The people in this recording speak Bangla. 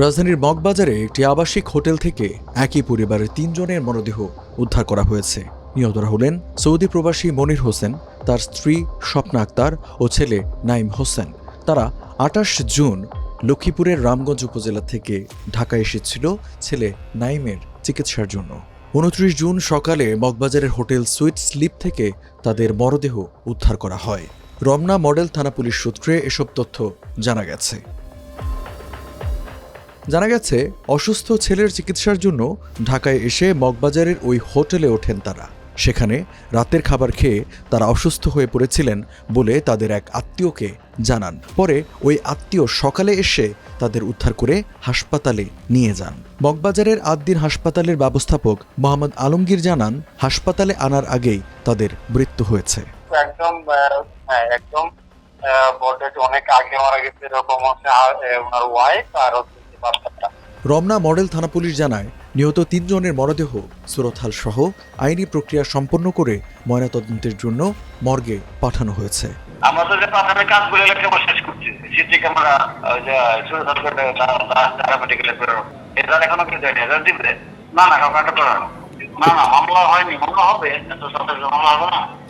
রাজধানীর মগবাজারে একটি আবাসিক হোটেল থেকে একই পরিবারের তিনজনের মরদেহ উদ্ধার করা হয়েছে। নিহতরা হলেন সৌদি প্রবাসী মনির হোসেন, তার স্ত্রী স্বপ্না আক্তার ও ছেলে নাইম হোসেন। তারা আটাশ জুন লক্ষ্মীপুরের রামগঞ্জ উপজেলা থেকে ঢাকা এসেছিল ছেলে নাইমের চিকিৎসার জন্য। উনত্রিশ জুন সকালে মগবাজারের হোটেল সুইট স্লিপ থেকে তাদের মরদেহ উদ্ধার করা হয়। রমনা মডেল থানা পুলিশ সূত্রে এসব তথ্য জানা গেছে। জানা গেছে, অসুস্থ ছেলের চিকিৎসার জন্য ঢাকায় এসে মগবাজারের ওই হোটেলে ওঠেন তারা। সেখানে রাতের খাবার খেয়ে তারা অসুস্থ হয়ে পড়েছিলেন বলে তাদের এক আত্মীয়কে জানান। পরে ওই আত্মীয় সকালে এসে তাদের উদ্ধার করে হাসপাতালে নিয়ে যান। মগবাজারের আদ্দিন হাসপাতালের ব্যবস্থাপক মোহাম্মদ আলমগীর জানান, হাসপাতালে আনার আগেই তাদের মৃত্যু হয়েছে। একদম হ্যাঁ একদম অনেক আগে মারা গেছে, এরকম হচ্ছে ওনার ওয়াইফ আর হচ্ছে রমনা মডেল থানা পুলিশ জানায়, নিহত তিনজনের মরদেহ সুরতহাল সহ আইনি প্রক্রিয়া সম্পন্ন করে ময়নাতদন্তের জন্য মর্গে পাঠানো হয়েছে। দিবে। না না কাউকে না না, মামলা হয়নি, মামলা হবে, এত সতেরো মামলা হবে না।